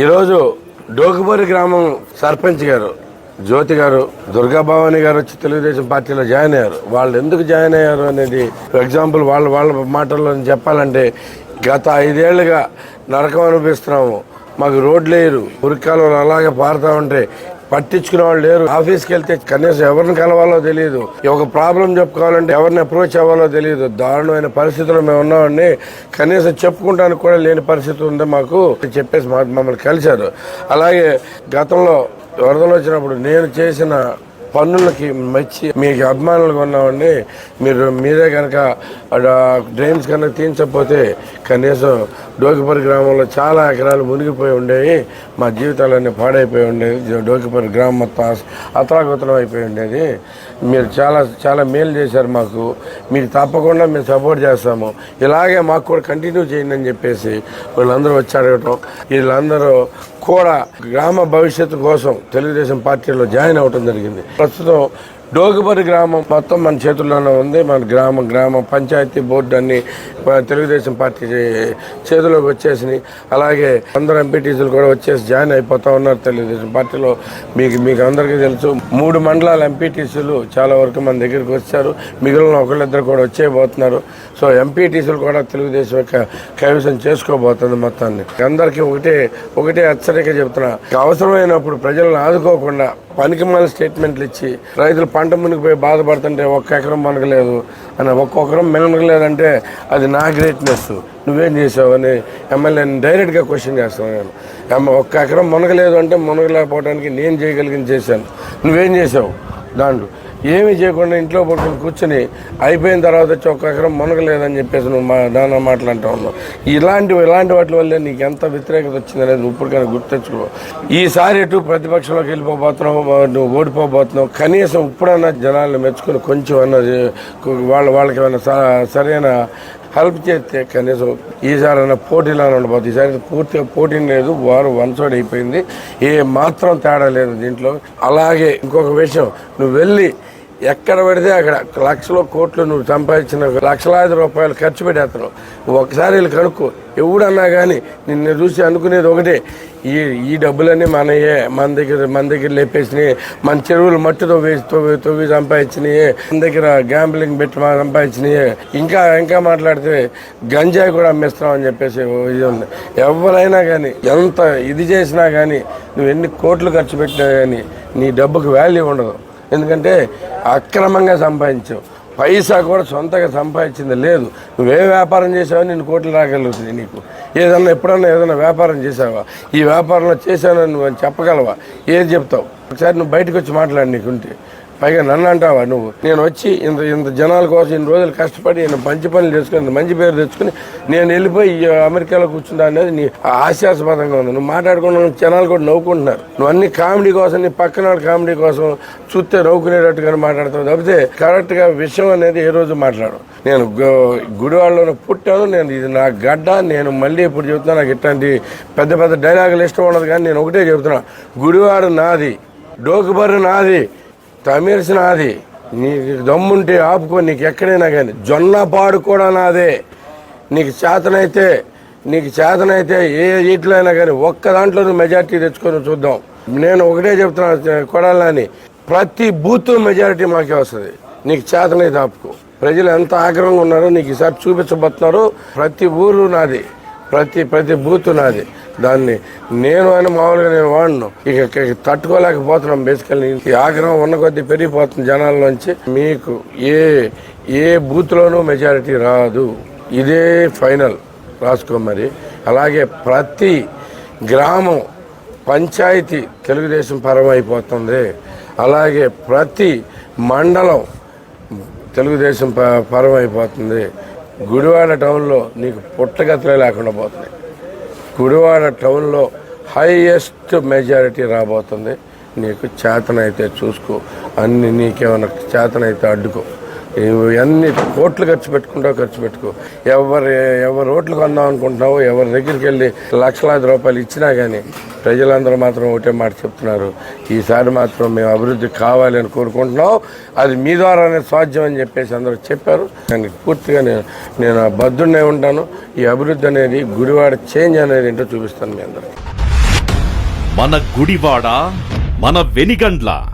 ఈరోజు డోకుపూరి గ్రామం సర్పంచ్ గారు జ్యోతి గారు దుర్గా భవాని గారు వచ్చి తెలుగుదేశం పార్టీలో జాయిన్ అయ్యారు. వాళ్ళు ఎందుకు జాయిన్ అయ్యారు అనేది ఫర్ ఎగ్జాంపుల్ వాళ్ళ వాళ్ళ మాటల్లో చెప్పాలంటే గత ఐదేళ్ళుగా నరకం అనిపిస్తున్నాము మాకు రోడ్లు లేరు మురికాలు అలాగే పారుతా ఉంటే పట్టించుకునే వాళ్ళు లేరు. ఆఫీస్కి వెళ్తే కనీసం ఎవరిని కలవాలో తెలియదు ఒక ప్రాబ్లం చెప్పుకోవాలంటే ఎవరిని అప్రోచ్ అవ్వాలో తెలియదు దారుణమైన పరిస్థితుల్లో మేము ఉన్నామండి కనీసం చెప్పుకుంటానికి కూడా లేని పరిస్థితి ఉంది మాకు చెప్పేసి మా- మమ్మల్ని కలిశారు. అలాగే గతంలో వరదలు వచ్చినప్పుడు నేను చేసిన పన్నులకి మెచ్చి మీకు అభిమానులుగా ఉన్నామండి మీరు మీరే కనుక డ్రైన్స్ కనుక తీయించకపోతే కనీసం డోకిపరి గ్రామంలో చాలా ఎకరాలు మునిగిపోయి ఉండేవి. మా జీవితాలన్నీ పాడైపోయి ఉండేవి. డోకిపరి గ్రామం మొత్తం అస- అతలాకుతలం అయిపోయి ఉండేది. మీరు చాలా చాలా మేలు చేశారు మాకు. మీకు తప్పకుండా మేము సపోర్ట్ చేస్తాము. ఇలాగే మాకు కూడా కంటిన్యూ చేయండి అని చెప్పేసి వీళ్ళందరూ వచ్చి అడగటం. వీళ్ళందరూ కూడా గ్రామ భవిష్యత్తు కోసం తెలుగుదేశం పార్టీలో జాయిన్ అవ్వటం జరిగింది. ప్రస్తుతం డోగిపరి గ్రామం మొత్తం మన చేతుల్లోనే ఉంది. మన గ్రామం గ్రామ పంచాయతీ బోర్డు అన్ని తెలుగుదేశం పార్టీ చే- చేతిలోకి వచ్చేసినాయి. అలాగే అందరు ఎంపీటీసీలు కూడా వచ్చేసి జాయిన్ అయిపోతా ఉన్నారు తెలుగుదేశం పార్టీలో. మీకు మీకు అందరికీ తెలుసు మూడు మండలాల ఎంపీటీసీలు చాలా వరకు మన దగ్గరికి వచ్చారు. మిగిలిన ఒకళ్ళిద్దరు కూడా వచ్చేయబోతున్నారు. సో ఎంపీటీసీలు కూడా తెలుగుదేశం యొక్క కైవసం చేసుకోబోతుంది మొత్తాన్ని. అందరికీ ఒకటే ఒకటే హెచ్చరిక చెప్తున్నా. అవసరమైనప్పుడు ప్రజలను ఆదుకోకుండా పనికి మన స్టేట్మెంట్లు ఇచ్చి రైతులు పంట మునిగిపోయి బాధపడుతుంటే ఒక్క ఎకరం మునగలేదు అని ఒక్కొక్కరం మినగలేదంటే అది నా గ్రేట్నెస్. నువ్వేం చేసావు అని ఎమ్మెల్యేని డైరెక్ట్గా క్వశ్చన్ చేస్తాను నేను. ఒక్క ఎకరం మునగలేదు అంటే మునగలేకపోవడానికి నేను చేయగలిగింది చేశాను. నువ్వేం చేసావు? దాంట్లో ఏమీ చేయకుండా ఇంట్లో పడుకుని కూర్చొని అయిపోయిన తర్వాత వచ్చి ఒక్క ఎకరం మునగలేదని చెప్పేసి నువ్వు మా నాన్న మాట్లాడుతూ ఉన్నావు. ఇలాంటి ఇలాంటి వాటి వల్లే నీకు ఎంత వ్యతిరేకత వచ్చిందనేది ఇప్పటికైనా గుర్తెచ్చుకో ఈసారి ఎటు ప్రతిపక్షంలోకి వెళ్ళిపోబోతున్నావు నువ్వు ఓడిపోబోతున్నావు కనీసం ఇప్పుడన్నా జనాలను మెచ్చుకుని కొంచెం అన్నది వాళ్ళ వాళ్ళకి ఏమైనా సరైన హెల్ప్ చేస్తే కనీసం ఈసారి పోటీలో ఉండబోతుంది ఈసారి పూర్తిగా పోటీ లేదు వారు వన్ సైడ్ అయిపోయింది. ఏ మాత్రం తేడా లేదు దీంట్లో. అలాగే ఇంకొక విషయం నువ్వు వెళ్ళి ఎక్కడ పడితే అక్కడ లక్షలో కోట్లు నువ్వు సంపాదించిన లక్షలాది రూపాయలు ఖర్చు పెట్టేస్తున్నావు ఒకసారి వీళ్ళు కనుక్కో. ఎవడన్నా కానీ నిన్ను చూసి అనుకునేది ఒకటే. ఈ ఈ డబ్బులన్నీ మనయే మన దగ్గర మన దగ్గర లేపేసినాయి. మన చెరువులు మట్టితో వేసి తొవ్వి తవ్వి సంపాదించినాయి. మన దగ్గర గ్యాంబ్లింగ్ పెట్టి మా సంపాదించినాయి. ఇంకా ఇంకా మాట్లాడితే గంజాయి కూడా అమ్మేస్తున్నాం అని చెప్పేసి ఓ ఇది ఉంది. ఎవరైనా కానీ ఎంత ఇది చేసినా కానీ నువ్వు ఎన్ని కోట్లు ఖర్చు పెట్టినా కానీ నీ డబ్బుకు వాల్యూ ఉండదు. ఎందుకంటే అక్రమంగా సంపాదించావు. పైసా కూడా సొంతగా సంపాదించింది లేదు. నువ్వే వ్యాపారం చేసావో నేను కోట్లు రాగలుగుతుంది నీకు. ఏదన్నా ఎప్పుడన్నా ఏదైనా వ్యాపారం చేసావా? ఈ వ్యాపారంలో చేశానని నువ్వు అని చెప్పగలవా? ఏది చెప్తావు? ఒకసారి నువ్వు బయటకు వచ్చి మాట్లాడి నీకుంటే. పైగా నన్ను అంటావా నువ్వు? నేను వచ్చి ఇంత ఇంత జనాల కోసం ఇన్ని రోజులు కష్టపడి నేను మంచి పనులు తెచ్చుకుని ఇంత మంచి పేరు తెచ్చుకుని నేను వెళ్ళిపోయి అమెరికాలో కూర్చుంటా అనేది నీ హాస్యాస్పదంగా ఉంది. నువ్వు మాట్లాడుకున్న జనాలు కూడా నవ్వుకుంటున్నారు. నువ్వు అన్ని కామెడీ కోసం నీ పక్కన కామెడీ కోసం చూస్తే నవ్వుకునేటట్టుగా మాట్లాడతావు తప్పితే కరెక్ట్గా విషయం అనేది ఏ రోజు మాట్లాడు నేను గుడివాడలో పుట్టాను. నేను ఇది నా గడ్డ. నేను మళ్ళీ ఇప్పుడు చెబుతున్నా నాకు ఇట్లాంటి పెద్ద పెద్ద డైలాగులు ఇష్టం ఉండదు కానీ నేను ఒకటే చెబుతున్నా. గుడివాడ నాది డోకుబర్రు నాది తమిర్స్ నాది నీకు దమ్ముంటే ఆపుకో నీకు ఎక్కడైనా కానీ. జొన్న పాడు కూడా నాదే. నీకు చేతనైతే నీకు చేతనైతే ఏ ఇట్లో అయినా కానీ ఒక్క దాంట్లో మెజార్టీ తెచ్చుకొని చూద్దాం. నేను ఒకటే చెప్తున్నా కొడాలని. ప్రతి బూత్ మెజారిటీ మాకే వస్తుంది. నీకు చేతనైతే ఆపుకో. ప్రజలు ఎంత ఆగ్రహంగా ఉన్నారో నీకు ఈసారి చూపించబోతున్నారు. ప్రతి ఊరు నాది. ప్రతి ప్రతి బూత్ నాది. దాన్ని నేను అని మామూలుగా నేను వాడను. ఇక తట్టుకోలేకపోతున్నాం బేసికల్లీ ఈ ఆగ్రహం ఉన్న కొద్దీ పెరిగిపోతుంది జనాల్లోంచి మీకు ఏ ఏ బూత్లోనూ మెజారిటీ రాదు. ఇదే ఫైనల్ రాసుకో మరి. అలాగే ప్రతి గ్రామం పంచాయతీ తెలుగుదేశం పరం అయిపోతుంది అలాగే ప్రతి మండలం తెలుగుదేశం ప- పరం అయిపోతుంది గుడివాడ టౌన్లో నీకు పుట్టగతులే లేకుండా పోతుంది గుడివాడ టౌన్లో హైయెస్ట్ మెజారిటీ రాబోతుంది. నీకు చేతనైతే చూసుకో. అన్ని నీకేమైనా చేతనైతే అడ్డుకో. అన్ని కోట్లు ఖర్చు పెట్టుకుంటావు ఖర్చు పెట్టుకో. ఎవరు ఎవరు ఓట్లు కొందాం అనుకుంటున్నావు ఎవరి దగ్గరికి వెళ్ళి లక్షలాది రూపాయలు ఇచ్చినా కానీ ప్రజలందరూ మాత్రం ఒకటే మాట చెప్తున్నారు. ఈసారి మాత్రం మేము అభివృద్ధి కావాలని కోరుకుంటున్నాం. అది మీ ద్వారానే సాధ్యం అని చెప్పేసి అందరూ చెప్పారు. దానికి పూర్తిగా నేను నేను బద్దునే ఉంటాను. ఈ అభివృద్ధి అనేది గుడివాడ చేంజ్ అనేది ఏంటో చూపిస్తాను మీ అందరికీ. మన గుడివాడ మన వెనిగండ్ల.